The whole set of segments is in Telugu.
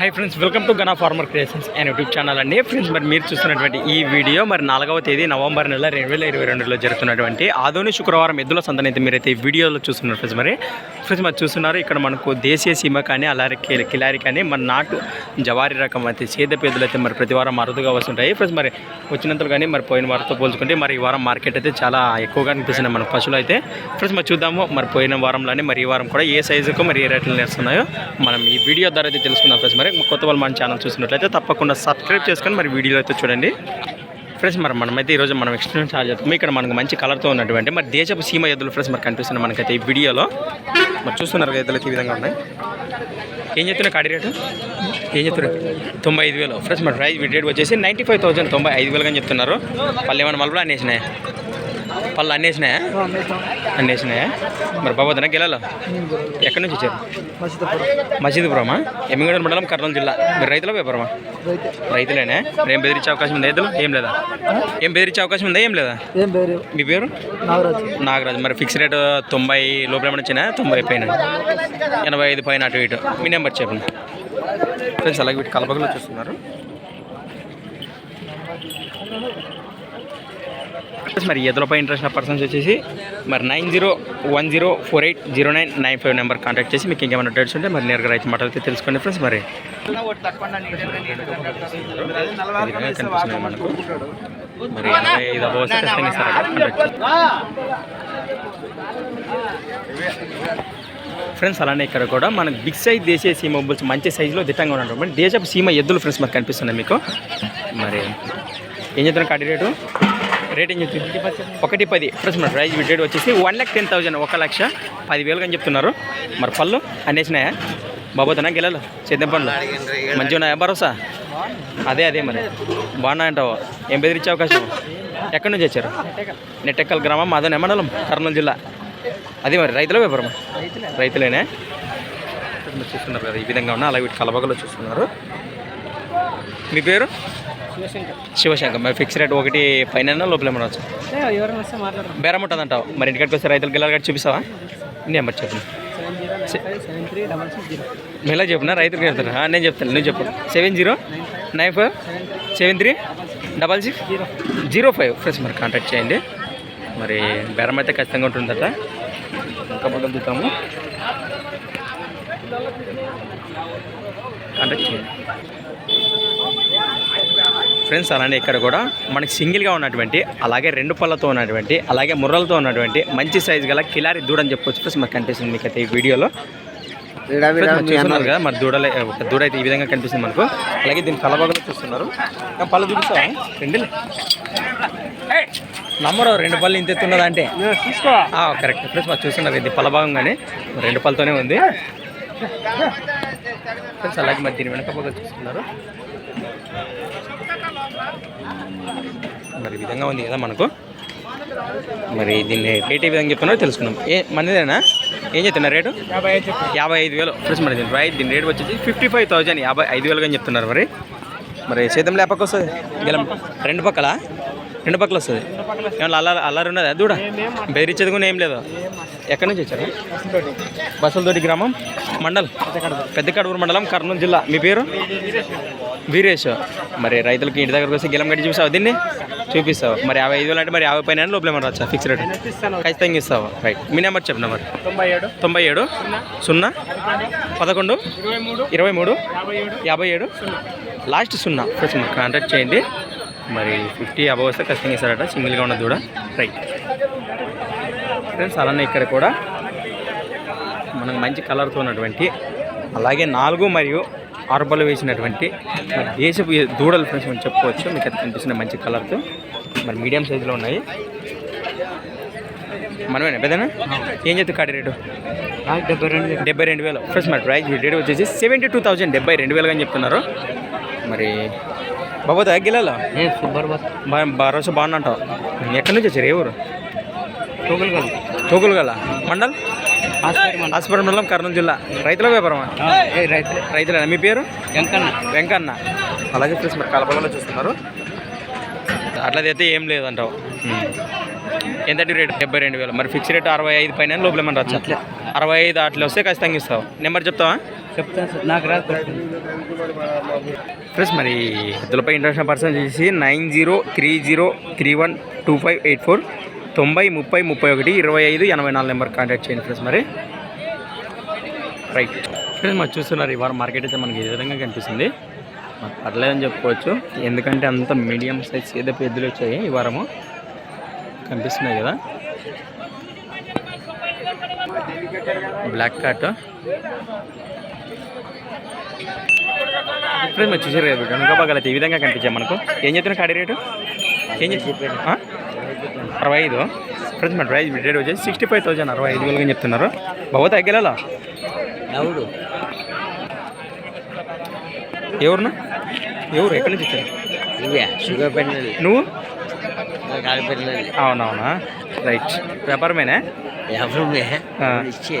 Hi friends welcome to Gana farmer creations and YouTube channel అండి. ఫ్రెండ్స్ మరి మీరు చూస్తున్నటువంటి ఈ వీడియో మరి నాలుగవ తేదీ నవంబర్ నెల రెండు వేల ఇరవై రెండులో జరుగుతున్నటువంటి ఆదోని శుక్రవారం ఎద్దుల సందనైతే మీరైతే ఈ వీడియోలో చూస్తున్నారు ఫ్రెండ్స్ మరి. ఫ్రెండ్స్ మరి చూస్తున్నారు ఇక్కడ మనకు దేశీయ సీమ కానీ అలాగే కిలారి కానీ మన నాటు జవారి రకం అయితే సేద పేదలు అయితే మరి ప్రతి వారం అరుదుగా వస్తుంటాయి. ఫ్రెండ్స్ మరి వచ్చినంతలు కానీ మరి పోయిన వారంతో పోల్చుకుంటే మరి ఈ వారం మార్కెట్ అయితే చాలా ఎక్కువగా అనిపిస్తున్నాయి మన పశువులు అయితే. ఫ్రెండ్స్ మరి చూద్దాము మరి పోయిన వారంలోనే మరి ఈ వారం కూడా ఏ సైజుకు మరి ఏ రేట్లు నేస్తున్నాయో మనం ఈ వీడియో ద్వారా అయితే తెలుసుకుందాం ఫ్రెండ్స్ మరి. కొత్త వాళ్ళు మన ఛానల్ చూసినట్లయితే తప్పకుండా సబ్స్క్రైబ్ చేసుకొని మరి వీడియోలో అయితే చూడండి. ఫ్రెండ్స్ మరి మనమైతే ఈరోజు మనం ఎక్స్పీరియన్స్ ఛార్జ్ చెప్తాము ఇక్కడ మనకు మంచి కలర్తో ఉన్నటువంటి మరి దేశపు సీమ ఎద్దులు ఫ్రెండ్స్ మరి కనిపిస్తున్నాయి మనకైతే ఈ వీడియోలో. మరి చూస్తున్నారు కదా ఎద్దులు అయితే ఈ విధంగా ఉన్నాయి. ఏం చెప్తున్నా కాడి రేటు? ఏం చెప్తున్నారు? తొంభై ఐదు వేలు. ఫ్రెండ్స్ మరి ప్రైస్ రేట్ వచ్చేసి నైంటీ ఫైవ్ థౌసండ్ తొంభై ఐదు వేలుగా చెప్తున్నారు. పళ్ళు ఏమైనా మళ్ళీ అనేసినాయి పళ్ళు అన్నేసినాయా? అన్నేసినాయా మరి బాబోదనా గెలాలో? ఎక్కడి నుంచి వచ్చారు? మసీదుపురమా? ఎమ్మిగూడెం మండలం కర్నూలు జిల్లా. మీరు రైతుల వ్యాపారమా? రైతులేనే. మరి ఏం బెదిరించే అవకాశం ఉందా? రైతులు? ఏం లేదా? ఏం బెదిరించే అవకాశం ఉందా? ఏం లేదా? ఏం పేరు మీ పేరు? నాగరాజు. నాగరాజు. మరి ఫిక్స్ రేట్ తొంభై లోపల ఏమైనా వచ్చినా తొంభై పైన? ఎనభై ఐదు పైన అటు ఇటు. మీ నెంబర్ చెప్పండి. ఫ్రెండ్స్ అలాగే వీటి కలపగలో చూస్తున్నారు మరి ఎదులపై ఇంట్రెస్ట్ ఉన్న పర్సన్స్ వచ్చేసి మరి nine zero one zero four eight zero nine nine five number contact చేసి మీకు ఇంకేమైనా డేట్స్ ఉంటే మరి నేరుగా రైతు మాటలైతే తెలుసుకోండి ఫ్రెండ్స్ మరి మనకు మరి ఐదు ఖచ్చితంగా ఇస్తారట ఫ్రెండ్స్ అలానే ఇక్కడ కూడా మనకు బిగ్ సైజ్ దేశీయ సీమ బుల్స్ మంచి సైజులో దిట్టంగా ఉన్నటువంటి దేశపు సీమ ఎద్దులు ఫ్రెండ్స్ మనకు కనిపిస్తున్నాయి మీకు. మరి ఏం చెప్తున్నారు కాడి రేటు రేటింగ్ చెప్తుంది ఒకటి పది ప్రస్తుతం ప్రైజ్ రేట్ వచ్చేసి వన్ ల్యాక్ టెన్ థౌసండ్ ఒక లక్ష పదివేలు అని చెప్తున్నారు. మరి పళ్ళు అనేసినాయా బాబోతున్నా గెలలు? చేద్దాం పనులు? మంచిగా ఉన్నాయా భరోసా? అదే అదే మరి. బాగున్నాయంటావు ఏం బెదిరించే అవకాశం? ఎక్కడి నుంచి వచ్చారు? నెట్టెక్కల్ గ్రామం మాదోనే మండలం కర్నూలు జిల్లా. అదే మరి రైతుల వ్యాపారం? రైతులేనే. చూస్తున్నారు కదా ఈ విధంగా ఉన్నా అలాగే వీటి కలబగలో చూస్తున్నారు. మీ పేరు? శివశంకర్. మరి ఫిక్స్ రేట్ ఒకటి పైన లోపల ఏమన్నా వచ్చు? బేరం ఉంటుంది అంటావు మరి ఇంటికాడికి వస్తే రైతులు గిల్లలు గట్టి చూపిస్తావా? నెంబర్ జీరో మెల్ల చెప్పునా? రైతులకు చెప్తాను ఆ, నేను చెప్తాను. నువ్వు చెప్పు. Seven zero nine five seven three double six zero. Zero five. Friends మరి కాంటాక్ట్ చేయండి. మరి బేరం అయితే ఖచ్చితంగా ఉంటుందట. ఇంకా పొందుతాము కాంటాక్ట్ చేయండి. ఫ్రెండ్స్ అలానే ఇక్కడ కూడా మనకి సింగిల్గా ఉన్నటువంటి అలాగే రెండు పళ్ళతో ఉన్నటువంటి అలాగే ముర్రలతో ఉన్నటువంటి మంచి సైజు గల కిలారి దూడ అని చెప్పొచ్చు ఫ్రెండ్స్ మనకు కనిపిస్తుంది మీకు అయితే ఈ వీడియోలో. చూస్తున్నారు కదా మరి దూడలే ఒక దూడ అయితే ఈ విధంగా కనిపిస్తుంది మనకు. అలాగే దీని కలబాగలో చూస్తున్నారు. పళ్ళు చూపిస్తావా? రెండు నమ్మరు రెండు పళ్ళు ఇంత ఎత్తున్నదా అంటే? కరెక్ట్ ఫ్రెండ్స్ మరి చూస్తున్నారు ఇది పళ్ళ భాగంగానే రెండు పళ్ళతోనే ఉంది. ఫ్రెండ్స్ అలాగే మరి దీని వెనక పక్క చూస్తున్నారు. మరి ఈ విధంగా ఉంది కదా మనకు. మరి దీన్ని రేట్ ఏ విధంగా చెప్తున్నారో తెలుసుకున్నాం ఏ మనదేనా? ఏం చెప్తున్నారు రేటు? యాభై ఐదు యాభై ఐదు వేలు. ఫ్రెండ్స్ మరి దీని రైట్ దీని రేట్ వచ్చేసి ఫిఫ్టీ ఫైవ్ థౌజండ్ యాభై ఐదు వేలుగా చెప్తున్నారు మరి. మరి సీతం లేపకొస్తుంది. గెలం రెండు పక్కల? రెండు పక్కల వస్తుంది. ఏమన్నా అల్లారు అల్లారు ఉన్నదా? దూడ. బెదిరించేది కూడా ఏం లేదు? ఎక్కడి నుంచి వచ్చారు? బసలతోటి గ్రామం? మండల్? పెద్ద కడూరు మండలం కర్నూలు జిల్లా. మీ పేరు? వీరేష్ మరి రైతులకి ఇంటి దగ్గరకు వస్తే గెలం గట్టి చూపిస్తావు దీన్ని? చూపిస్తావు? మరి యాభై ఐదు వేలు అంటే మరి యాభై పైన లోపల ఏమన్నా వచ్చా ఫిక్స్ రేట్? ఖచ్చితంగా ఇస్తావు? రైట్. మీ నెంబర్ చెప్పిన మరి తొంభై ఏడు. సున్నా. పదకొండు. ఇరవై మూడు. యాభై ఏడు. లాస్ట్ సున్నా. కాంటాక్ట్ చేయండి. మరి ఫిఫ్టీ అబవ్ వస్తే ఖచ్చితంగా ఇస్తారట. సింగిల్గా ఉన్న దూడ రైట్ ఫ్రెండ్స్ అలానే ఇక్కడ కూడా మనకు మంచి కలర్తో ఉన్నటువంటి అలాగే నాలుగు మరియు ఆరు పళ్ళు వేసినటువంటి మరి దేశపు దూడలు ఫ్రెండ్స్ మనం చెప్పుకోవచ్చు. మీకు అది కనిపిస్తున్న మంచి కలర్తో మరి మీడియం సైజులో ఉన్నాయి. మనమేనా? పెద్దనా? ఏం చెప్తే కాడి రేటు? డెబ్బై రెండు డెబ్బై రెండు వేలు. ఫ్రెండ్స్ మరి ప్రైస్ రేట్ వచ్చేసి సెవెంటీ టూ థౌజండ్ డెబ్బై రెండు వేలుగా అని చెప్తున్నారు. మరి బాబు తగ్గిలలో సూపర్ భరోసా బాగుందంటావు ఎక్కడి నుంచి వచ్చారు? ఏ ఊరు? టోకులు కాదు తోకులు గల మండల్. హాస్పిటల్ మండలం కర్నూలు జిల్లా. రైతుల వ్యాపారమా? ఏ రైతులే. రైతులేనా? మీ పేరు? వెంకన్న. వెంకన్న. అలాగే ఫ్రెండ్స్ మరి కలపగలో చూస్తున్నారు. అట్లా అయితే ఏం లేదంటావు. ఎంత రేట్? డెబ్బై రెండు వేలు. మరి ఫిక్స్ రేట్ అరవై ఐదు పైన లోపల ఏమన్నా రచ్చ అట్లే. అరవై ఐదు అట్లా వస్తే ఖచ్చితంగా ఇస్తావు. నెంబర్ చెప్తావా? చెప్తాను సార్. నాకు రాదు ప్లస్ మరి ఎద్దులపై ఇంటర్నేషనల్ పర్సన్ చేసి nine zero three zero three one two five eight four తొంభై ముప్పై ముప్పై ఒకటి ఇరవై ఐదు ఎనభై నాలుగు నెంబర్ కాంటాక్ట్ చేయండి ఫ్రెండ్స్ మరి. రైట్. ఫ్రెండ్స్ మరి చూస్తున్నారు ఈ వారం మార్కెట్ అయితే మనకి ఏ విధంగా కనిపిస్తుంది. పర్లేదని చెప్పుకోవచ్చు. ఎందుకంటే అంత మీడియం సైజ్ ఏదైతే ఎద్దులు వచ్చాయి ఈ వారము. కనిపిస్తున్నాయి కదా. Black cart. ఫ్రెండ్స్ మరి చూసారు కదా కనుక బాగా ఈ విధంగా కనిపించాయి మనకు. ఏం చెప్తున్నా కాడి రేటు? ఏం చెప్పి అరవై ఐదు. ఫ్రెండ్స్ మరి ప్రైస్ రేట్ వచ్చేసి సిక్స్టీ ఫైవ్ థౌసండ్. అరవై ఐదు వేలుగా చెప్తున్నారు. బాబు తగ్గేలా ఎవడు ఎవరునా ఎవరు? ఎక్కడి నుంచి వచ్చారు? ఇవే షుగర్ పెన్నది నువ్వు? అవునవునా? రైట్. వ్యాపారమేనా? ఆ. ఇచ్చి.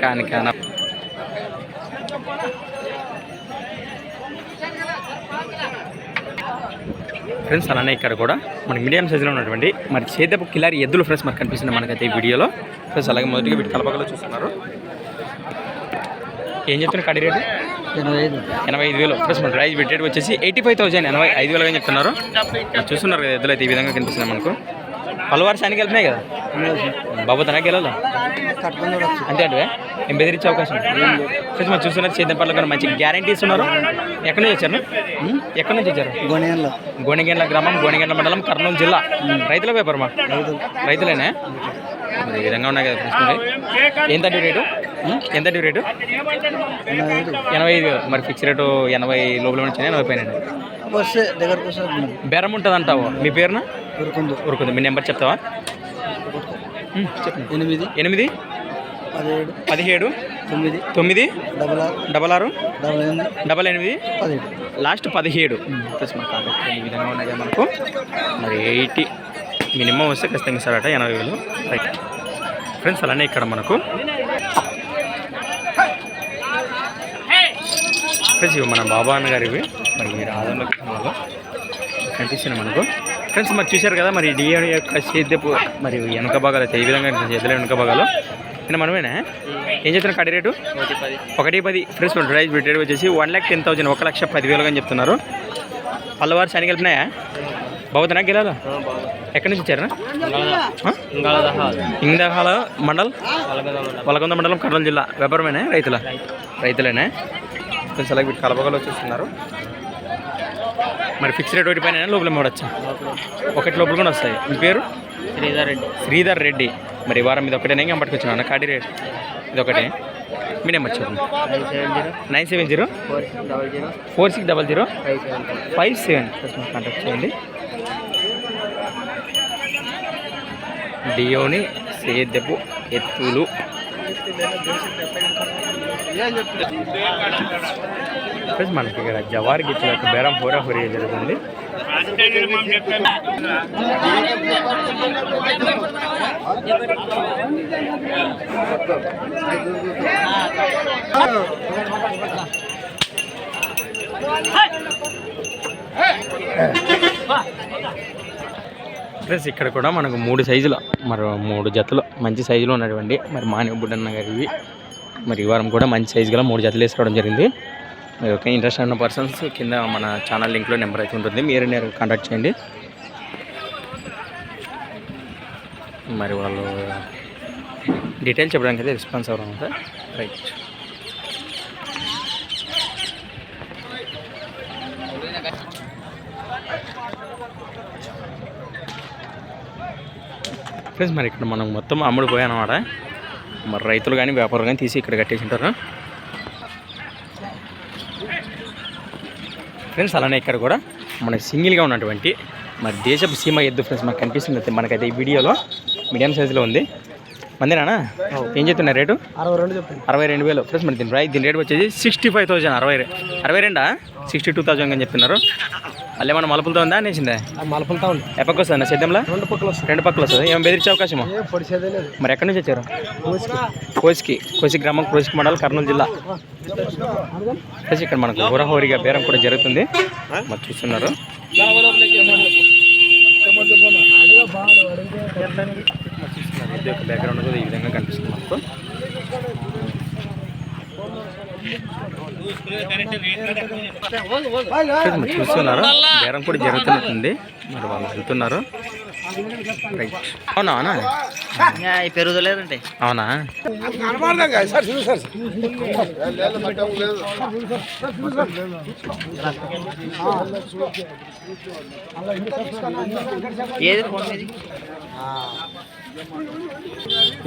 కాని కానా. ఫ్రెండ్స్ అలానే ఇక్కడ కూడా మనకి మీడియం సైజులో ఉన్నటువంటి మరి చేదపు కిలారి ఎద్దులు ఫ్రెండ్స్ మనకు కనిపిస్తుంది మనకైతే ఈ వీడియోలో. ఫ్రెండ్స్ అలాగే మొదటిగా వీటి కలపకలో చూస్తున్నారు. ఏం చెప్తున్నారు కడి రేటు? ఎనభై ఐదు. వేలు. ఫ్రెండ్స్ మన ప్రైస్ రేట్ వచ్చేసి ఎయిటీ ఫైవ్ థౌసండ్ ఎనభై ఐదు వేలుగా చెప్తున్నారు. మరి చూస్తున్నారు కదా ఎద్దులు అయితే ఈ విధంగా కనిపిస్తుంది మనకు. పలు వర్షానికి వెళ్తున్నాయి కదా? బాబు తనకి వెళ్ళాలా? అంతే అంటే ఏం బెదిరించే అవకాశం ఫ్రెండ్స్ మరి చూస్తున్నారు చేద్దాం పట్ల కూడా మంచి గ్యారంటీ ఇస్తున్నారు ఎక్కడి నుంచి వచ్చారు? ఎక్కడి నుంచి వచ్చారు? గొనియన్లో గోనెగెండ్ల గ్రామం గోనెగెండ్ల మండలం కర్నూలు జిల్లా. రైతుల వ్యాపారమా? రైతులేనే? మరి ఈ విధంగా ఉన్నాయి కదా ఫ్రెండ్స్ డ్యూ రేటు? ఎంత డ్యూ రేటు? ఎనభై ఐదు. ఎనభై ఐదు వేలు మరి ఫిక్స్ రేటు ఎనభై లోపల నుంచి ఎనభై పైన వస్తే దగ్గరకు బేరం ఉంటుంది అంటావు మీ పేరున? ఉరుకుందు. ఊరుకుంది మీ నెంబర్ చెప్తావా? ఎనిమిది. ఎనిమిది? పదిహేడు. పదిహేడు? తొమ్మిది. తొమ్మిది? డబల్ ఆరు. డబల్ ఆరు? డబల్ ఎనిమిది. డబల్ ఎనిమిది? పదిహేడు. లాస్ట్ పదిహేడు. ఈ విధంగా ఉన్నాయి మనకు. మరి ఎయిటీ. మినిమం వస్తే ఖచ్చితంగా ఇస్తారట. ఎనభై వేలు. రైట్ ఫ్రెండ్స్ అలానే ఇక్కడ మనకు ఫ్రెండ్స్ ఇవి మన బాబా అన్న గారివి మరి మీరు ఆదంలో కనిపిస్తుంది మనకు. ఫ్రెండ్స్ మరి చూశారు కదా మరి డిఏ యొక్క సేద్యపు మరి వెనుక భాగాలు అయితే ఈ విధంగా ఎద్దుల వెనుక భాగాలు. నేను మనమేనా? ఏం చెప్తున్నా కడి రేటు? ఒకటి పది. ఫ్రెండ్స్ మన ప్రైస్ రేట్ వచ్చేసి వన్ ల్యాక్ టెన్ థౌసండ్ ఒక లక్ష పదివేలుగా అని చెప్తున్నారు. పల్లవారు శని కలిపినాయా? బాగుతున్నా గెలాలా ఎక్కడి నుంచి వచ్చారా? ఇందాహాల మండల్? వలకొంద మండలం. కర్నూలు జిల్లా. వ్యాపారమేనా రైతుల? రైతులేనా? కొంచెం అలాగే వీటి కలపగలు వచ్చేస్తున్నారు. మరి ఫిక్స్ రేట్ ఒకటి పైన లోపల మూడొచ్చా ఒకటి లోపల కూడా వస్తాయి. మీ పేరు? శ్రీధర్ రెడ్డి. శ్రీధర్ రెడ్డి. మరి వారం ఇది ఒకటేనే? ఇంకా పట్టుకొచ్చిన కాడి రేట్. ఇది ఒకటే. మీ నెంబర్ చెప్పండి. Nine seven zero. Nine four six double zero. Four six double zero. Five seven contact చేయండి. డియోని సేద్యపు ఎత్తులు. ఫ్రెండ్స్ మనకి ఇక్కడ జవారి గిట్ల బేరం హోరా హోరీ జరుగుతుంది. ఫ్రెండ్స్ ఇక్కడ కూడా మనకు మూడు సైజులు మరి మూడు జతలు మంచి సైజులో ఉన్నటువంటి మరి మానవ బుడ్డన్న గారివి మరి ఈ వారం కూడా మంచి సైజు గల మూడు జతలు వేసుకోవడం జరిగింది. మరి ఇంట్రెస్ట్ ఉన్న పర్సన్స్ కింద మన ఛానల్ లింక్లో నెంబర్ అయితే ఉంటుంది. మీరు నేను కాంటాక్ట్ చేయండి. మరి వాళ్ళు డీటెయిల్స్ చెప్పడానికి అయితే రెస్పాన్స్ అవ్వడం సార్ రైట్ ఫ్రెండ్స్ మరి ఇక్కడ మనం మొత్తం అమ్ముడు పోయానమాట. మరి రైతులు కానీ వ్యాపారులు కానీ తీసి ఇక్కడ కట్టేసి ఉంటారు ఫ్రెండ్స్ అలానే ఇక్కడ కూడా మన సింగిల్గా ఉన్నటువంటి మరి దేశపు సీమ ఎద్దు ఫ్రెండ్స్ మనకు కనిపిస్తుంది. మనకైతే ఈ వీడియోలో మీడియం సైజులో ఉంది. మందిరానా ఏం చెప్తున్నారు రేటు? అరవై రెండు అరవై రెండు వేలు. ఫ్రెండ్స్ మరి దీని ప్రైస్ దీని రేట్ వచ్చేసి సిక్స్టీ ఫైవ్ థౌసండ్ అరవై అరవై రెండా? సిక్స్టీ టూ థౌసండ్ అని చెప్తున్నారు. మళ్ళీ ఏమన్నా మలుపులతో ఉందా అనేసిందే? మలపలతా ఉంది. ఎప్పటికి వస్తుంది సిద్ధంలో రెండు పక్కల వస్తుంది. రెండు పక్కల వస్తుంది. ఏం బెదిరించే అవకాశమా? లేదు. మరి ఎక్కడి నుంచి వచ్చారు? కోసికి. కోసి గ్రామం కోసికి మండలం కర్నూలు జిల్లా. ఇక్కడ మనకు హోరాహోరీగా బేరం కూడా జరుగుతుంది. మరి చూస్తున్నారు. ఇది యొక్క బ్యాక్గ్రౌండ్ కూడా ఈ విధంగా కనిపిస్తుంది మనకు చూస్తున్నారు? బేరం కూడా జరుగుతున్నట్టుంది. మరి వాళ్ళు వెళ్తున్నారు. రైట్ అవునా అవునా? పెరుగుదలేదంటే అవునా? ఏది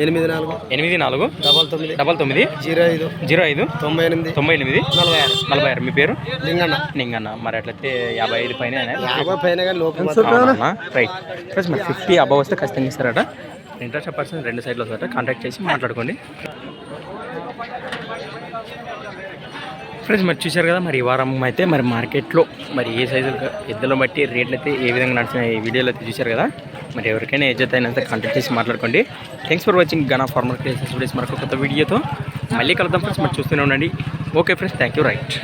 ఎనిమిది నాలుగు. ఎనిమిది నాలుగు. డబల్ తొమ్మిది. డబల్ తొమ్మిది. జీరో ఐదు. జీరో ఐదు. తొంభై ఎనిమిది. తొంభై ఎనిమిది. నలభై ఆరు. నలభై ఆరు. మీ పేరు? లింగన్న. నింగన్న మరి అట్లయితే యాభై ఐదు పైన యాభై పైన రైట్ ఫ్రెండ్స్ మరి ఫిఫ్టీ అబవ్ వస్తే ఖచ్చితంగా ఇస్తారట. ఇంట్రెస్ట్ పర్సన్ రెండు సైడ్లో వస్తారట. కాంటాక్ట్ చేసి మాట్లాడుకోండి. ఫ్రెండ్స్ మరి చూశారు కదా మరి ఈ వారం అయితే మరి మార్కెట్లో మరి ఏ సైజులు ఎద్దులను బట్టి రేట్లు అయితే ఏ విధంగా నడిచిన ఈ వీడియోలో అయితే చూశారు కదా. మరి ఎవరికైనా ఏజైతే అయినంత కాంటాక్ట్ చేసి మాట్లాడుకోండి. Thanks for watching Gana farmer creations videos మరొక కొత్త వీడియోతో మళ్ళీ కలుద్దాం ఫ్రెండ్స్ మరి చూస్తూనే ఉండండి. Okay friends thank you right